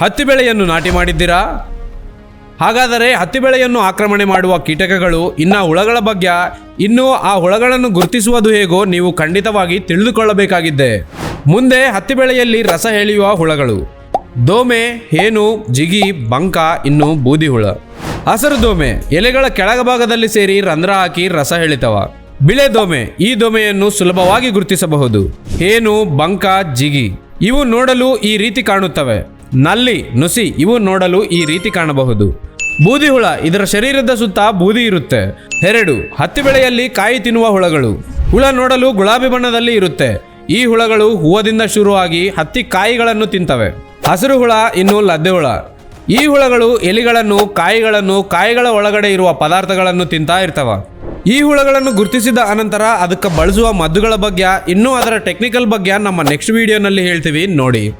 ಹತ್ತಿ ಬೆಳೆಯನ್ನು ನಾಟಿ ಮಾಡಿದ್ದೀರಾ? ಹಾಗಾದರೆ ಹತ್ತಿ ಬೆಳೆಯನ್ನು ಆಕ್ರಮಣೆ ಮಾಡುವ ಕೀಟಕಗಳು ಇನ್ನ ಹುಳಗಳ ಬಗ್ಗೆ, ಇನ್ನು ಆ ಹುಳಗಳನ್ನು ಗುರುತಿಸುವುದು ಹೇಗೋ ನೀವು ಖಂಡಿತವಾಗಿ ತಿಳಿದುಕೊಳ್ಳಬೇಕಾಗಿದ್ದೆ ಮುಂದೆ ಹತ್ತಿ ಬೆಳೆಯಲ್ಲಿ ರಸ ಎಳೆಯುವ ಹುಳಗಳು. ದೋಮೆ, ಹೇನು, ಜಿಗಿ, ಬಂಕ, ಇನ್ನು ಬೂದಿ ಹುಳ. ಹಸರು ದೋಮೆ, ಎಲೆಗಳ ಕೆಳಗಭಾಗದಲ್ಲಿ ಸೇರಿ ರಂಧ್ರ ಹಾಕಿ ರಸ ಎಳಿತವ. ಬಿಳೆ ದೋಮೆ, ಈ ದೋಮೆಯನ್ನು ಸುಲಭವಾಗಿ ಗುರುತಿಸಬಹುದು. ಹೇನು, ಬಂಕ, ಜಿಗಿ, ಇವು ನೋಡಲು ಈ ರೀತಿ ಕಾಣುತ್ತವೆ. ನಲ್ಲಿ, ನುಸಿ, ಇವು ನೋಡಲು ಈ ರೀತಿ ಕಾಣಬಹುದು. ಬೂದಿ ಹುಳ, ಇದರ ಶರೀರದ ಸುತ್ತ ಬೂದಿ ಇರುತ್ತೆ. ಎರಡು ಹತ್ತಿ ಬೆಳೆಯಲ್ಲಿ ಕಾಯಿ ತಿನ್ನುವ ಹುಳಗಳು. ಹುಳ ನೋಡಲು ಗುಲಾಬಿ ಬಣ್ಣದಲ್ಲಿ ಇರುತ್ತೆ. ಈ ಹುಳಗಳು ಹೂವದಿಂದ ಶುರುವಾಗಿ ಹತ್ತಿ ಕಾಯಿಗಳನ್ನು ತಿಂತವೆ. ಹಸಿರು ಹುಳ, ಇನ್ನು ಲದ್ದೆ ಹುಳ. ಈ ಹುಳಗಳು ಎಲಿಗಳನ್ನು, ಕಾಯಿಗಳನ್ನು, ಕಾಯಿಗಳ ಒಳಗಡೆ ಇರುವ ಪದಾರ್ಥಗಳನ್ನು ತಿಂತಾ ಇರ್ತವ. ಈ ಹುಳಗಳನ್ನು ಗುರುತಿಸಿದ ಅನಂತರ ಅದಕ್ಕೆ ಬಳಸುವ ಮದ್ದುಗಳ ಬಗ್ಗೆ, ಇನ್ನೂ ಅದರ ಟೆಕ್ನಿಕಲ್ ಬಗ್ಗೆ ನಮ್ಮ ನೆಕ್ಸ್ಟ್ ವಿಡಿಯೋನಲ್ಲಿ ಹೇಳ್ತೀವಿ, ನೋಡಿ.